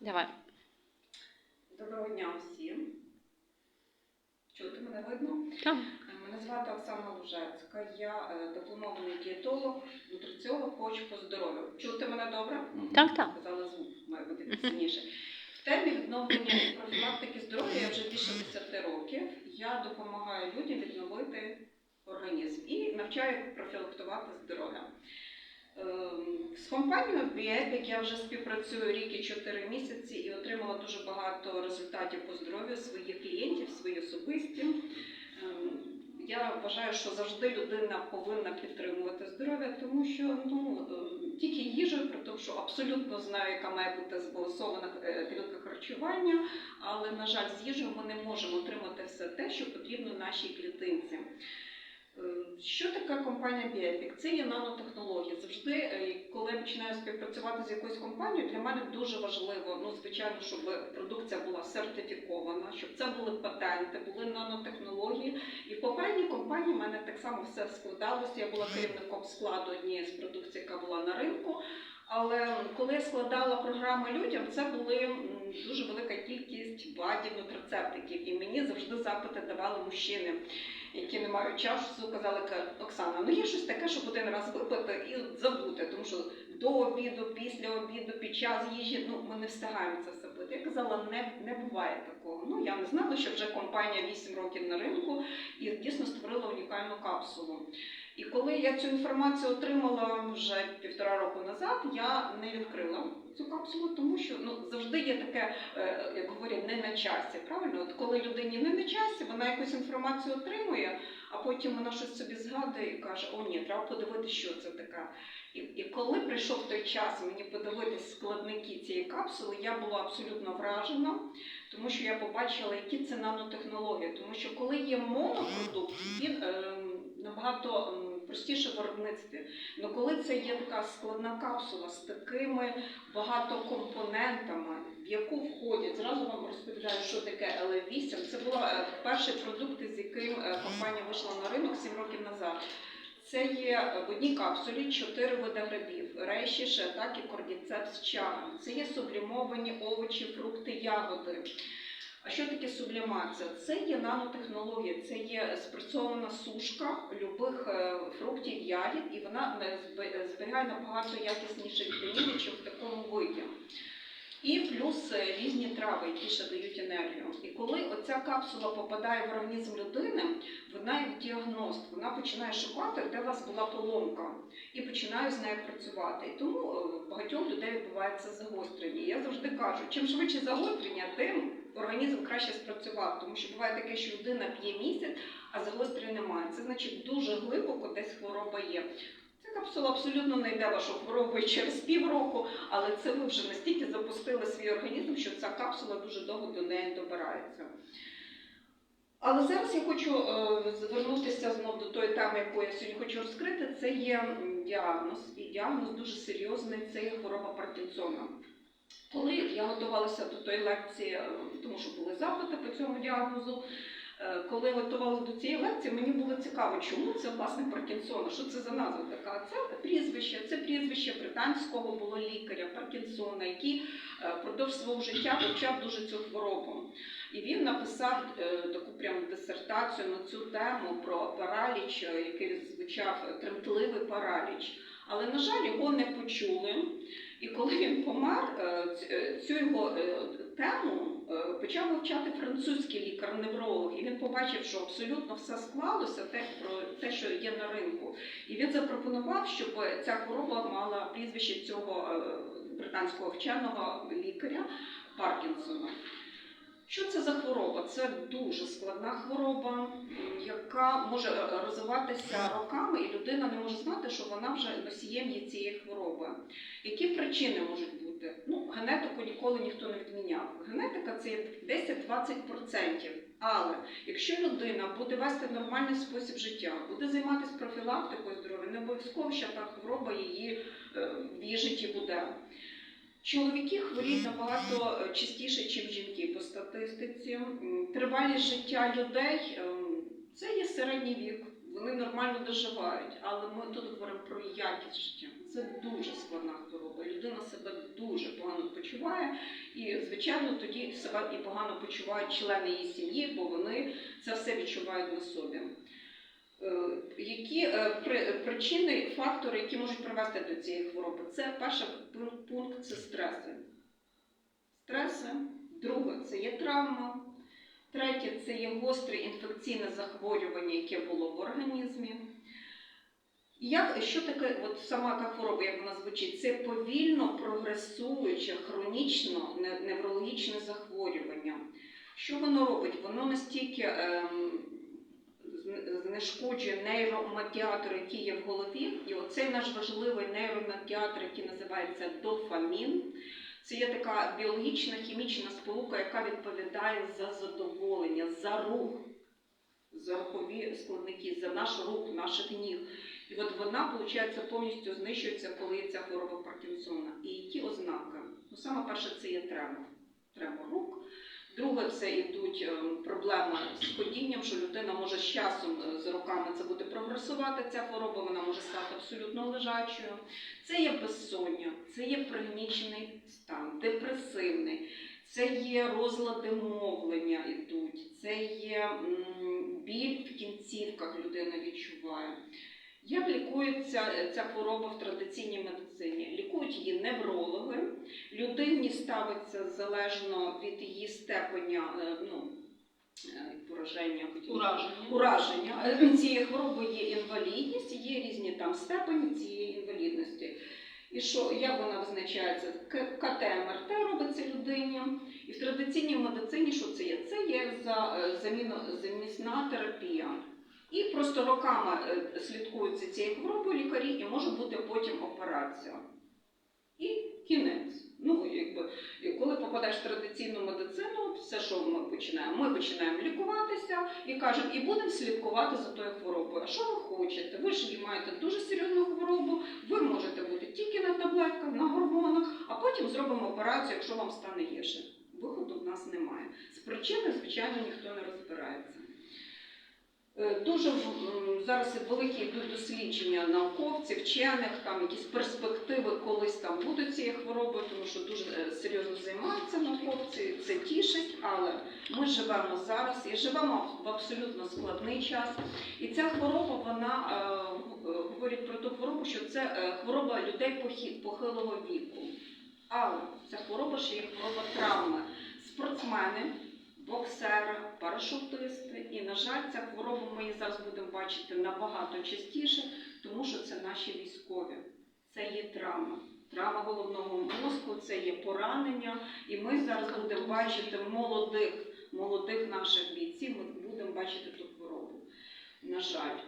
Давай. Доброго дня всім. Чути мене видно? Так. Мене звати Оксана Лужецька. Я е, дипломований дієтолог, нутриціолог, коуч по здоров'ю. Чути мене добре? Так, так. Казала звук, має бути пізніше. В темі відновлення профілактики здоров'я я вже більше 10 років. Я допомагаю людям відновити організм і навчаю профілактувати здоров'я. Ем, З компанією Biepic я вже співпрацюю рік і 4 місяці і отримала дуже багато результатів по здоров'ю своїх клієнтів, свої особисті. Ем, Я вважаю, що завжди людина повинна підтримувати здоров'я, тому що ну е, тільки їжею, при тому, що абсолютно знаю, яка має бути збалансована е, тарілка харчування, але на жаль, з їжею ми не можемо отримати все те, що потрібно нашій клітинці. Е, Що таке компанія Біопік? Це є нанотехнології. Завжди, е, коли я починаю співпрацювати з якоюсь компанією, для мене дуже важливо, ну звичайно, щоб продукція була сертифікована, щоб це були патенти, були нанотехнології. І в попередній компанії в мене так само все складалося. Я була керівником складу однієї з продукцій, яка була на ринку. Але коли я складала програми людям, це були дуже велика кількість бадів, нутрицептиків. І мені завжди запити давали мужчини, які не мають часу, казали, Оксана, ну є щось таке, щоб один раз випити і забути, тому що до обіду, після обіду, під час їжі, ну ми не встигаємо це все пити. Я казала, не, не буває такого. Ну я не знала, що вже компанія 8 років на ринку і дійсно створила унікальну капсулу. І коли я цю інформацію отримала вже півтора року назад, я не відкрила цю капсулу, тому що ну завжди є таке, е, як говорять, не на часі. Правильно, от коли людині не на часі, вона якусь інформацію отримує, а потім вона щось собі згадує і каже: О, ні, треба подивитися, що це таке. І, і коли прийшов той час мені подивитись складники цієї капсули, я була абсолютно вражена, тому що я побачила, які це нанотехнології. Тому що коли є монопродукт, він ем, набагато ем, простіше в виробництві. Але коли це є така складна капсула з такими багатокомпонентами, в яку входять, зразу вам розповідаю, що таке ЛФ8. Це був перший продукт, з яким е, компанія вийшла на ринок 7 років назад. Це є в одній капсулі чотири види грибів: рейші, шиатаки, кордіцепс, чага. Це є сублімовані овочі, фрукти, ягоди. А що таке сублімація? Це є нанотехнологія, це є спрацьована сушка любих е, фруктів, ягід, і вона е, зберігає набагато якісніші вітаміни, ніж в такому виді. І плюс е, різні трави, які ще дають енергію. І коли оця капсула попадає в організм людини, вона як діагност, вона починає шукати, де у вас була поломка, і починає з нею працювати. І тому е, багатьох людей відбувається загострення. Я завжди кажу, чим швидше загострення, тим організм краще спрацював. Тому що буває таке, що людина п'є місяць, а загострення немає. Це значить дуже глибоко десь хвороба є. Ця капсула абсолютно не йде вашу хворобу через півроку, але це ви вже настільки запустили свій організм, що ця капсула дуже довго до неї добирається. Але зараз я хочу е, звернутися знову до тої теми, яку я сьогодні хочу розкрити. Це є діагноз, і діагноз дуже серйозний це є хвороба Паркінсона. Коли я готувалася до тої лекції, е, тому що були запити по цьому діагнозу, е, коли готувалася до цієї лекції, мені було цікаво, чому це власне Паркінсона, що це за назва така. Це прізвище, це прізвище британського було лікаря Паркінсона, який е, впродовж свого життя вивчав дуже цю хворобу. І він написав е, таку прям дисертацію на цю тему про параліч, е, який звучав тремтливий параліч. Але, на жаль, його не почули. І коли він помер, е, е, цю його е, тему почав вивчати французький лікар-невролог. І він побачив, що абсолютно все склалося те, про те, що є на ринку. І він запропонував, щоб ця хвороба мала прізвище цього британського вченого лікаря Паркінсона. Що це за хвороба? Це дуже складна хвороба, яка може е, розвиватися роками, і людина не може знати, що вона вже носієм є цієї хвороби. Які причини можуть бути? Ну, генетику ніколи ніхто не відміняв. Генетика це 10-20%. Але якщо людина буде вести нормальний спосіб життя, буде займатися профілактикою здоров'я, не обов'язково, що та хвороба її е, в її житті буде. Чоловіки хворіють набагато е, частіше, ніж жінки по статистиці. Тривалість життя людей ем, це є середній вік. Вони нормально доживають, але ми тут говоримо про якість життя. Це дуже складна хвороба. Людина себе дуже погано відчуває. І, звичайно, тоді себе і погано почувають члени її сім'ї, бо вони це все відчувають на собі. Які е, при- причини, фактори, які можуть привести до цієї хвороби? Це перший пункт це стреси. Стреси. Друге це є травма. Третє це є гостре інфекційне захворювання, яке було в організмі. Як, що таке от сама та хвороба, як вона звучить? Це повільно прогресуюче, хронічно неврологічне захворювання. Що воно робить? Воно настільки ем, зне- знешкоджує нейромедіатор, який є в голові, і оцей наш важливий нейромедіатор, який називається дофамін. Це є така біологічна хімічна сполука, яка відповідає за задоволення, за рух, за рухові складники, за наш рух, наших ніг. І от вона, виходить, повністю знищується, коли ця хвороба Паркінсона. І які ознаки? Ну, саме перше, це є трема. Трема рук. Друге, це йдуть ем, проблеми з ходінням, що людина може з часом е, з роками це буде прогресувати, ця хвороба, вона може стати абсолютно лежачою. Це є безсоння, це є пригнічений стан, депресивний, це є розлади мовлення йдуть, це є біль в кінцівках людина відчуває. Як лікується е, ця хвороба в традиційній медицині? Лікують її неврологи. Людині ставиться залежно від її степеня е, ну, е, пораження, Ураження. ураження. Цієї хвороби є інвалідність, є різні там степені цієї інвалідності. І що, як вона визначається? КТ, МРТ робиться людині. І в традиційній медицині що це є? Це є за, замісна терапія. І просто роками е, слідкуються цією хворобою лікарі, і може бути потім операція. І кінець. Ну, якби, коли попадаєш в традиційну медицину, все, що ми починаємо? Ми починаємо лікуватися і кажемо, і будемо слідкувати за тою хворобою. А що ви хочете? Ви ж маєте дуже серйозну хворобу, ви можете бути тільки на таблетках, на гормонах, а потім зробимо операцію, якщо вам стане гірше. Виходу в нас немає. З причини, звичайно, ніхто не розбирається. Е, Дуже зараз великі йдуть дослідження науковців, вчених, там якісь перспективи колись там будуть цією хворобою, тому що дуже е, серйозно займаються науковці, це тішить, але ми живемо зараз і живемо в абсолютно складний час. І ця хвороба, вона е, е, говорить про ту хворобу, що це хвороба людей похилого віку. Але ця хвороба ще є хвороба травми. Спортсмени, боксери, парашутисти. І, на жаль, ця хвороба ми її зараз будемо бачити набагато частіше, тому що це наші військові. Це є травма. Травма головного мозку, це є поранення. І ми зараз будемо бачити молодих, молодих наших бійців, ми будемо бачити ту хворобу. На жаль.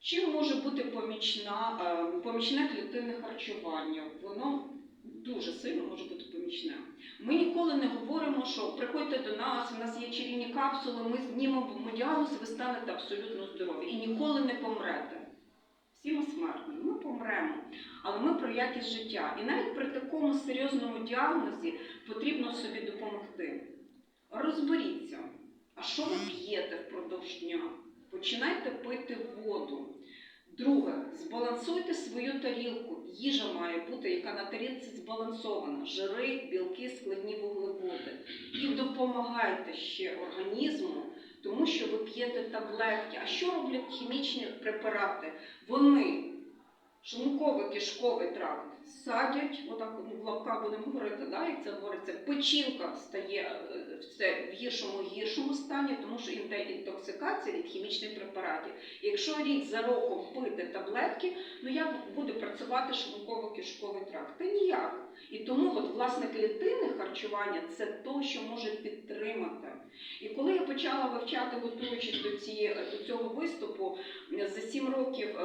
Чим може бути помічна, е, помічне клітинне харчування? Воно дуже сильно може бути помічне. Ми ніколи не говоримо, що приходьте до нас, у нас є чарівні капсули, ми знімемо діагноз, ви станете абсолютно здорові і ніколи не помрете. Всі ми смертні, ми помремо. Але ми про якість життя. І навіть при такому серйозному діагнозі потрібно собі допомогти. Розберіться, а що ви п'єте впродовж дня? Починайте пити воду. Друге, збалансуйте свою тарілку. Їжа має бути, яка на тарілці збалансована. Жири, білки, складні вуглеводи. І допомагайте ще організму, тому що ви п'єте таблетки. А що роблять хімічні препарати? Вони шлунковий кишковий тракт садять, отак в лапках будемо говорити, да, як це говориться, печінка стає е, все в гіршому гіршому стані, тому що йде інтоксикація від хімічних препаратів. Якщо рік за роком пити таблетки, ну як буде працювати шлунково-кишковий тракт? Та ніяк. І тому от, власне клітинне харчування це то, що може підтримати. І коли я почала вивчати, готуючись до, цієї, до цього виступу, е, за 7 років.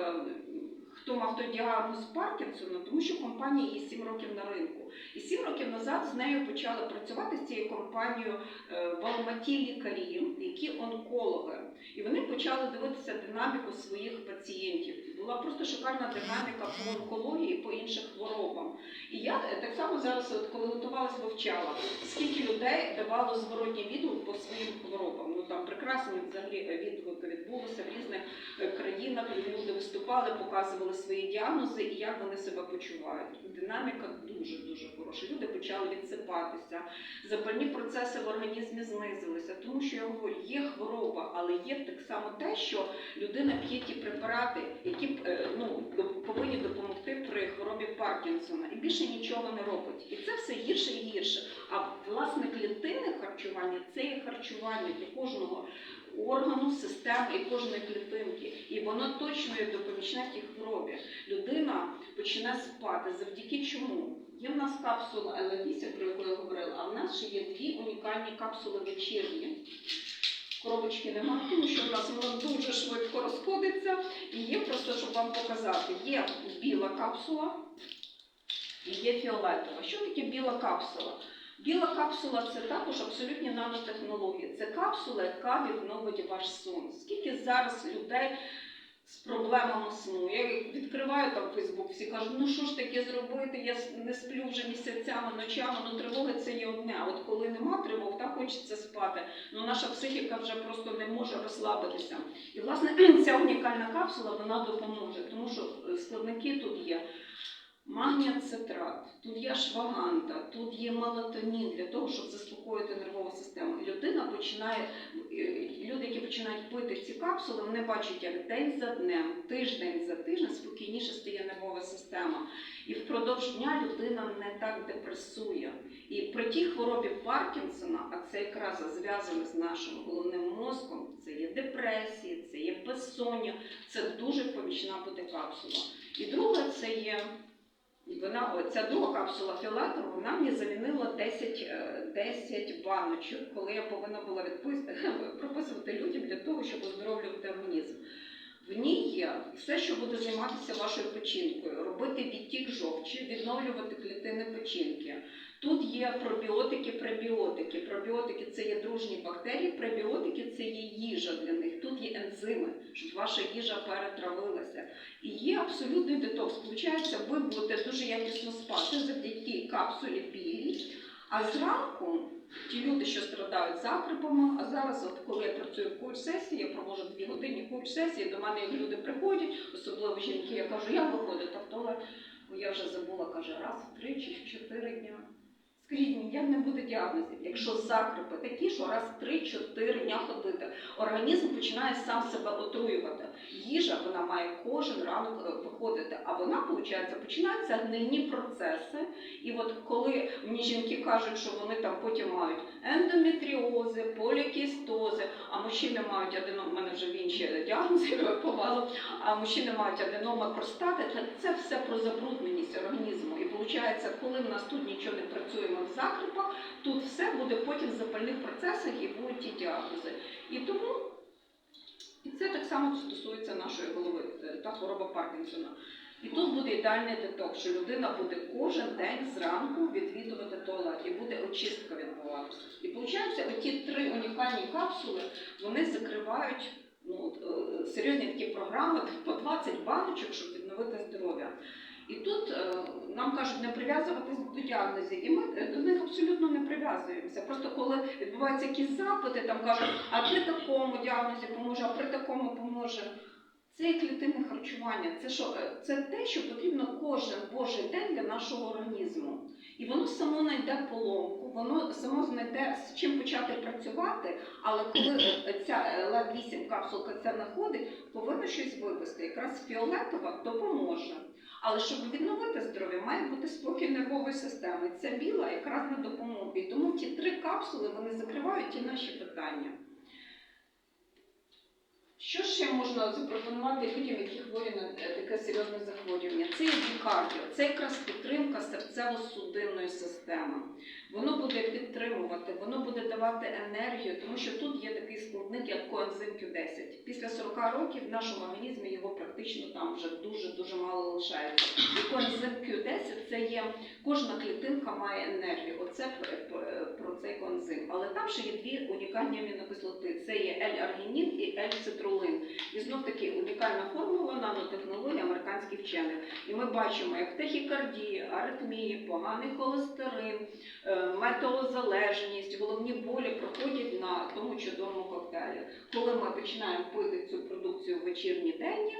Хто мав той діагноз Паркінсона, тому що компанія є 7 років на ринку. І 7 років назад з нею почали працювати з цією компанією е, в Алматі лікарі, які онкологи. І вони почали дивитися динаміку своїх пацієнтів. Була просто шикарна динаміка по онкології по інших хворобам. І я так само зараз, от, коли готувалась, вивчала, скільки людей давало зворотній відгук по своїм хворобам. Ну там прекрасні взагалі відгуки відбулися в різних е, країнах. Люди виступали, показували свої діагнози і як вони себе почувають. Динаміка дуже дуже хороша. Люди почали від себе висипатися, запальні процеси в організмі знизилися. Тому що я говорю, є хвороба, але є так само те, що людина п'є ті препарати, які е, ну, повинні допомогти при хворобі Паркінсона, і більше нічого не робить. І це все гірше і гірше. А власне клітинне харчування це є харчування для кожного органу, системи і кожної клітинки. І воно точно є допомічне в тій хворобі. Людина почне спати завдяки чому? Є в нас капсула L8, про яку я говорила, а в нас ще є дві унікальні капсули вечірні. Коробочки немає, тому що в нас воно дуже швидко розходиться. І є просто, щоб вам показати, є біла капсула і є фіолетова. Що таке біла капсула? Біла капсула це також абсолютні нанотехнології. Це капсула, яка відновить ваш сон. Скільки зараз людей з проблемами сну? Я відкриваю там Фейсбук, всі кажуть, ну що ж таке зробити? Я не сплю вже місяцями, ночами. Ну тривоги це є одне. От коли нема тривог, так хочеться спати. Ну наша психіка вже просто не може розслабитися. І власне ця унікальна капсула вона допоможе, тому що е, складники тут є. Магніацетрат, тут є шваганта, тут є мелатонін для того, щоб заспокоїти нервову систему. Людина починає, е, люди, які починають пити ці капсули, вони бачать, як день за днем, тиждень за тиждень спокійніше стає нервова система. І впродовж дня людина не так депресує. І при тій хворобі Паркінсона, а це якраз зв'язано з нашим головним мозком, це є депресія, це є безсоння, це дуже помічна буде капсула. І друге, це є вона, оця друга капсула філатру, вона мені замінила 10, е, 10 баночок, коли я повинна була прописувати людям для того, щоб оздоровлювати організм. В ній є все, що буде займатися вашою печінкою, робити відтік жовчі, відновлювати клітини печінки. Тут є пробіотики, пребіотики. Пробіотики це є дружні бактерії, пребіотики це є їжа для них. Тут є ензими, щоб ваша їжа перетравилася. І є абсолютний детокс. Получається, ви будете дуже якісно спати завдяки капсулі білій. А зранку ті люди, що страдають закрипами, а зараз, от коли я працюю в коуч-сесії, я проводжу дві години коуч-сесії, до мене люди приходять, особливо жінки, я кажу, я виходжу в туалет, бо я вже забула, каже, раз, в три чи чотири дня. Скажіть мені, як не буде діагнозів, якщо закрипи такі, що раз в 3-4 дня ходити, організм починає сам себе отруювати. Їжа вона має кожен ранок е, виходити, а вона, виходить, починаються гнильні процеси. І от коли мені жінки кажуть, що вони там потім мають ендометріози, полікістози, а мужчини мають аденом, у мене вже в інші діагнози повало, а мужчини мають аденома простати, це все про забрудненість організму. Виходить, коли в нас тут нічого не працює, в закрипах, тут все буде потім в запальних процесах і будуть ті діагнози. І тому і це так само стосується нашої голови, е, та хвороба Паркінсона. І тут буде ідеальний детокс, що людина буде кожен день зранку відвідувати туалет і буде очистка відбуватися. І виходить, оті три унікальні капсули вони закривають ну, е, серйозні такі програми по 20 баночок, щоб відновити здоров'я. І тут е, нам кажуть не прив'язуватись до діагнозів, і ми е, до них абсолютно не прив'язуємося. Просто коли відбуваються якісь запити, там кажуть, а при такому діагнозі поможе, а при такому поможе. Це є клітинне харчування. Це що е, це те, що потрібно кожен божий день для нашого організму. І воно само знайде поломку, воно само знайде з чим почати працювати, але коли ця лед 8 капсулка це знаходить, повинно щось вивести. Якраз фіолетова допоможе. Але щоб відновити здоров'я, має бути спокій нервової системи. Ця біла якраз на допомогу. І тому ті три капсули вони закривають ті наші питання. Що ще можна запропонувати людям, які хворі на таке серйозне захворювання? Це є бікардіо, це якраз підтримка серцево-судинної системи. Воно буде підтримувати, воно буде давати енергію, тому що тут є такий складник, як коензим Q10. Після 40 років в нашому організмі його практично там вже дуже-дуже мало лишається. І коензим Q10 це є, кожна клітинка має енергію. Оце про цей коензим. Але там ще є дві унікальні амінокислоти. Це є L-аргінін і L-цитрулин. І знов таки унікальна формула нанотехнології американських вчених. І ми бачимо, як тахікардія, аритмії, поганий холестерин, е, метеозалежність, головні болі проходять на тому чудовому коктейлі. Коли ми починаємо пити цю продукцію в вечірні денні,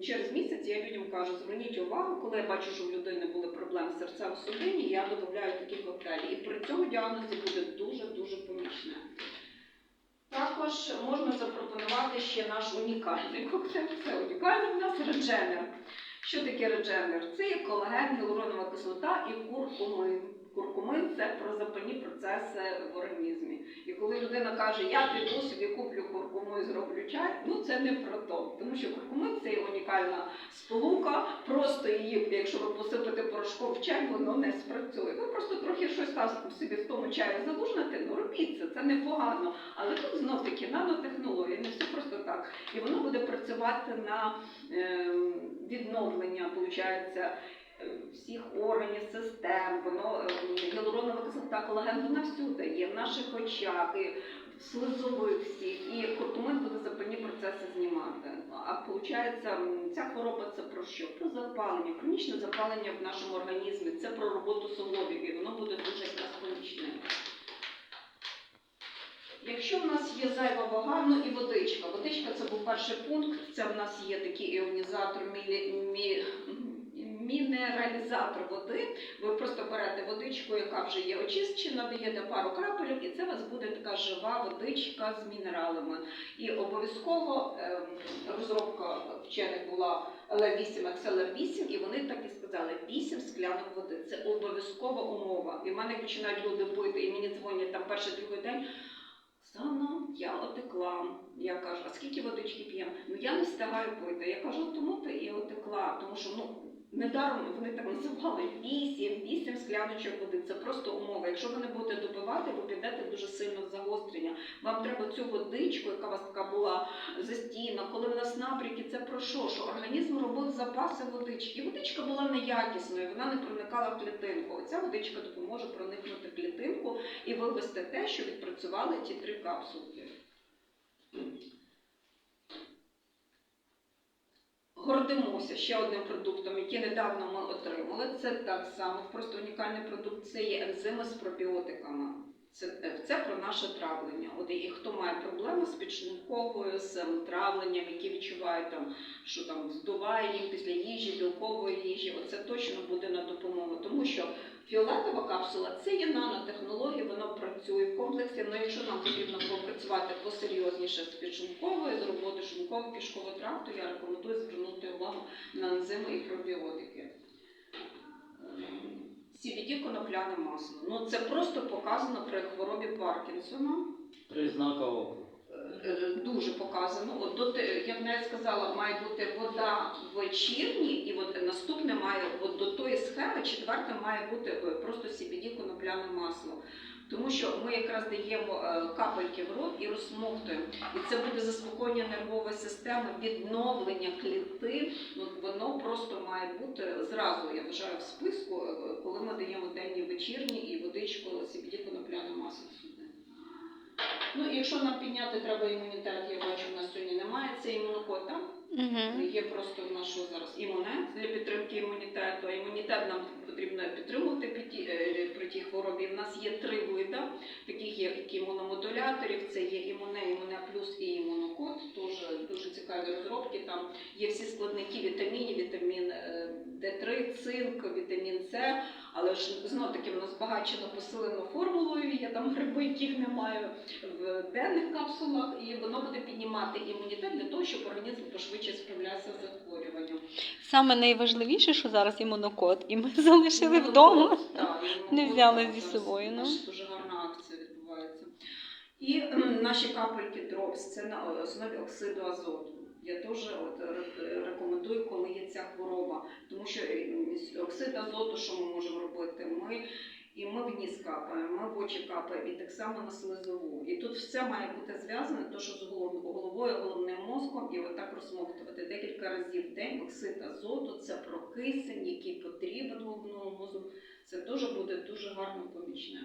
через місяць я людям кажу, зверніть увагу, коли я бачу, що в людини були проблеми з серцево судині, я додаю такі коктейлі. І при цьому діагнозі буде дуже-дуже помічне. Також можна запропонувати ще наш унікальний коктейль. Це унікальний у нас редженер. Що таке редженер? Це є колаген, гіалуронова кислота і куркумин. Куркумин це про запальні процеси в організмі. І коли людина каже, я піду собі куплю куркуму і зроблю чай, ну це не про то. Тому що куркумин це унікальна сполука, просто її, якщо ви посипете порошком в чай, воно не спрацює. Ви просто трохи щось там собі в тому чаї залужнете, ну робіть це, це непогано. Але тут знов таки нанотехнології, не все просто так. І воно буде працювати на ем, відновлення, виходить, всіх органів, систем, воно е, гіалуронова кислота, колаген, вона всюди є, в наших очах, і в слизових всіх, і куркумин буде запальні процеси знімати. А виходить, ця хвороба це про що? Про запалення, хронічне запалення в нашому організмі, це про роботу суглобів, і воно буде дуже якраз помічним. Якщо в нас є зайва вага, ну і водичка. Водичка це був перший пункт. Це в нас є такий іонізатор, мілі, мі, мінералізатор води. Ви просто берете водичку, яка вже є очищена, даєте пару крапелів, і це у вас буде така жива водичка з мінералами. І обов'язково ем, розробка вчених була L8, XLR8, і вони так і сказали: 8 склянок води. Це обов'язкова умова. І в мене починають люди пити, і мені дзвонять там перший другий день. Оксана, я отекла. Я кажу, а скільки водички п'ємо? Ну я не встигаю пити. Я кажу, тому ти і отекла, тому що ну. Недаром вони так називали 8, 8 скляночок води. Це просто умова. Якщо ви не будете допивати, ви підете дуже сильно в загострення. Вам треба цю водичку, яка у вас така була застійна, коли в нас набріки, це про що? Що організм робив запаси водички. І водичка була неякісною, вона не проникала в клітинку. Оця водичка допоможе проникнути в клітинку і вивести те, що відпрацювали ті три капсулки. Гордимося ще одним продуктом, який недавно ми отримали. Це так само просто унікальний продукт. Це є ензими з пробіотиками. Це, е, це про наше травлення. От і хто має проблеми з підшлунковою, з ем, травленням, які відчувають там, що там здуває їм після їжі, білкової їжі, оце точно буде на допомогу. Тому що фіолетова капсула це є нанотехнологія, воно працює в комплексі. Але якщо нам потрібно попрацювати посерйозніше з підшлунковою, з роботи шлунково кишкового тракту, я рекомендую звернути увагу на ензими і пробіотики. CBD конопляне масло. Ну це просто показано при хворобі Паркінсона. Признаково. Е, Дуже показано. От до як навіть сказала, має бути вода вечірні, і от наступне має от до тої схеми, четверте має бути е, просто CBD конопляне масло. Тому що ми якраз даємо е, капельки в рот і розсмоктуємо. І це буде заспокоєння нервової системи, відновлення клітин. Воно просто має бути зразу, я вважаю, в списку, коли ми даємо денні вечірні і водичку CBD конопляне масло. Ну, якщо нам підняти треба імунітет, я бачу, у нас сьогодні немає, це імунокод, так? Угу. Є просто в нас що зараз імунет для підтримки імунітету. Імунітет нам потрібно підтримувати при тій- е, тій хворобі. У нас є три види, таких як імуномодуляторів. Це є імуне, імуне плюс і імунокод. Дуже дуже цікаві розробки. Там є всі складники вітамінів, вітамін е, Д3, цинк, вітамін С. Але ж знов таки воно збагачено посилено формулою. Є там гриби, яких немає в денних капсулах, і воно буде піднімати імунітет для того, щоб організм пошвидше справлявся з захворюванням. Саме найважливіше, що зараз імунокод, і ми залишили Ну, вдома. так, Не взяли зі собою, ну. Дуже гарна акція відбувається. І м, наші капельки дропс це на основі оксиду азоту. Я теж от, рекомендую, коли є ця хвороба, тому що е, оксид азоту, що ми можемо робити? Ми і ми в ніс капаємо, ми в очі капаємо, і так само на слизову. І тут все має бути зв'язане, то що з головою, головним мозком, і отак розмоктувати декілька разів в день. Оксид азоту це про кисень, який потрібен головному мозку. Це дуже буде дуже гарно помічне.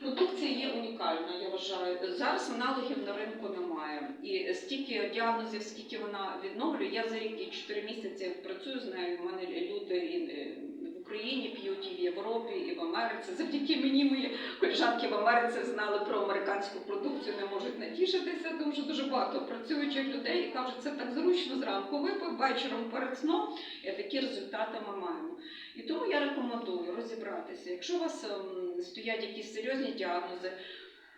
Продукція є унікальна, я вважаю. Зараз аналогів на ринку немає. І стільки діагнозів, скільки вона відновлює, я за рік і 4 місяці працюю з нею. У мене люди е, в Україні п'ють і в Європі, і в Америці. Завдяки мені мої колежанки в Америці знали про американську продукцію, не можуть натішитися, тому що дуже багато працюючих людей і кажуть, це так зручно зранку випив, вечором перед сном, і такі результати ми маємо. І тому я рекомендую розібратися. Якщо у вас ем, стоять якісь серйозні діагнози,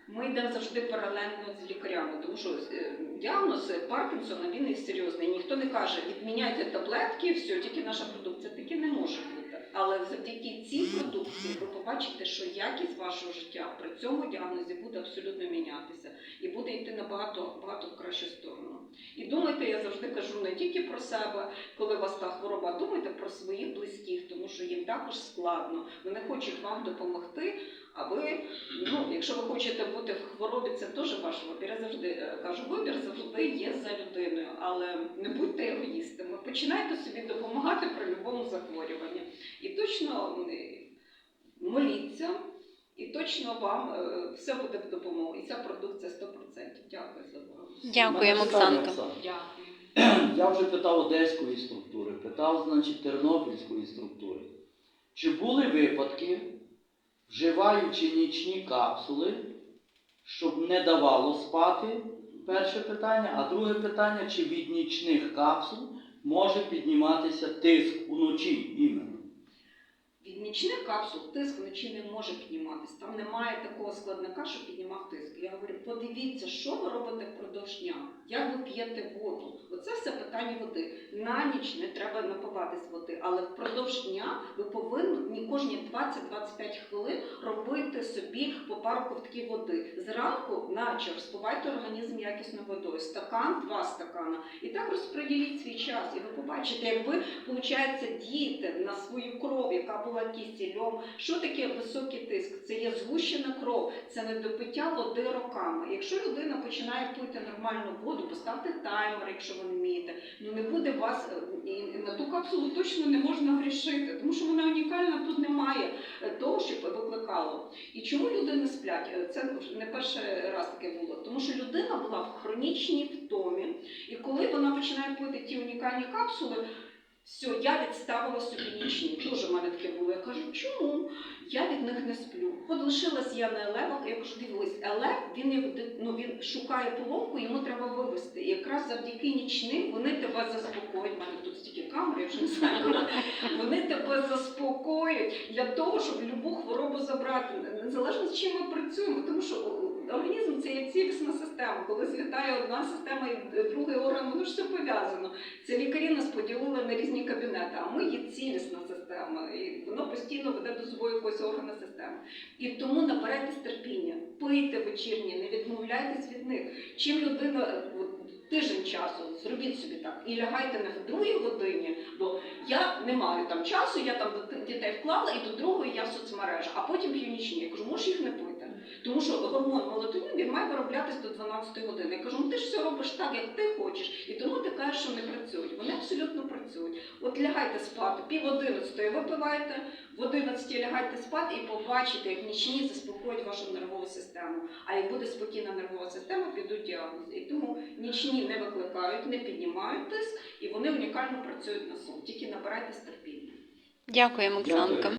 ми йдемо завжди паралельно з лікарями, тому що е, діагноз Паркінсона він і серйозний. Ніхто не каже, відміняйте таблетки, все, тільки наша продукція. Таке не може бути. Але завдяки цій продукції ви побачите, що якість вашого життя при цьому діагнозі буде абсолютно мінятися і буде йти набагато багато в кращу сторону. І думайте, я завжди кажу не тільки про себе, коли у вас та хвороба, думайте про своїх близьких, тому що їм також складно. Вони хочуть вам допомогти. А ви, ну, якщо хворобі, це теж ваш вибір. Я завжди е, кажу, вибір завжди є за людиною, але не будьте егоїстами. Починайте собі допомагати при будь-якому захворюванні. І точно моліться, і точно вам е, все буде в допомогу. І ця продукція 100%. Дякую за увагу. Дякуємо, Мене Оксанка. Дякую. Я вже питав одеської структури, питав, значить, тернопільської структури. Чи були випадки, вживаючи нічні капсули, щоб не давало спати? Перше питання. А друге питання, чи від нічних капсул може підніматися тиск уночі іменно? Від капсул тиск вночі не може підніматися. Там немає такого складника, що піднімав тиск. Я говорю, подивіться, що ви робите впродовж дня, як ви п'єте воду. Оце все питання води. На ніч не треба напиватись води, але впродовж дня ви повинні кожні 20-25 хвилин робити собі по пару ковтків води. Зранку на вечір спивайте організм якісною водою. Стакан, два стакана. І так розподіліть свій час. І ви побачите, як ви, виходить, дієте на свою кров, яка була кістільом. Що таке високий тиск? Це є згущена кров, це недопиття води роками. Якщо людина починає пити нормальну воду, поставте таймер, якщо ви не вмієте. Ну не буде вас е, і і на ту капсулу точно не можна грішити, тому що вона унікальна, тут немає е, того, щоб викликало. І чому люди не сплять? Е, Це не перший раз таке було. Тому що людина була в хронічній втомі, і коли вона починає пити ті унікальні капсули. Все, я відставила собі нічні. Дуже в мене таке було. Я кажу, чому? Я від них не сплю. От лишилась я на елевах, я кажу, дивись, елев, він, ну, він шукає поломку, йому треба вивести. І якраз завдяки нічним вони тебе заспокоять. У мене тут стільки камер, я вже не знаю. Вони тебе заспокоять для того, щоб любу хворобу забрати. Незалежно з чим ми працюємо, тому що організм це є цілісна система. Коли злітає одна система і другий орган, воно ж все пов'язано. Це лікарі нас поділили на різні кабінети, а ми є цілісна система, і воно постійно веде до собою якоїсь органу системи. І тому набирайтесь терпіння, пийте вечірні, не відмовляйтесь від них. Чим людина тиждень часу, зробіть собі так, і лягайте не в другій годині, бо я не маю там часу, я там дітей вклала, і до другої я в соцмережах, а потім п'ю нічні. Я кажу, можеш їх не пити. Тому що гормон мелатонін він має вироблятись до 12 години. Я кажу, ну ти ж все робиш так, як ти хочеш, і тому ти кажеш, що не працюють. Вони абсолютно працюють. От лягайте спати, пів одинадцятої випивайте, в 11 лягайте спати і побачите, як нічні заспокоїть вашу нервову систему. А як буде спокійна нервова система, підуть діагнози. І тому нічні не викликають, не піднімають тиск, і вони унікально працюють на сон. Тільки набирайте терпіння. Дякуємо, Оксанка.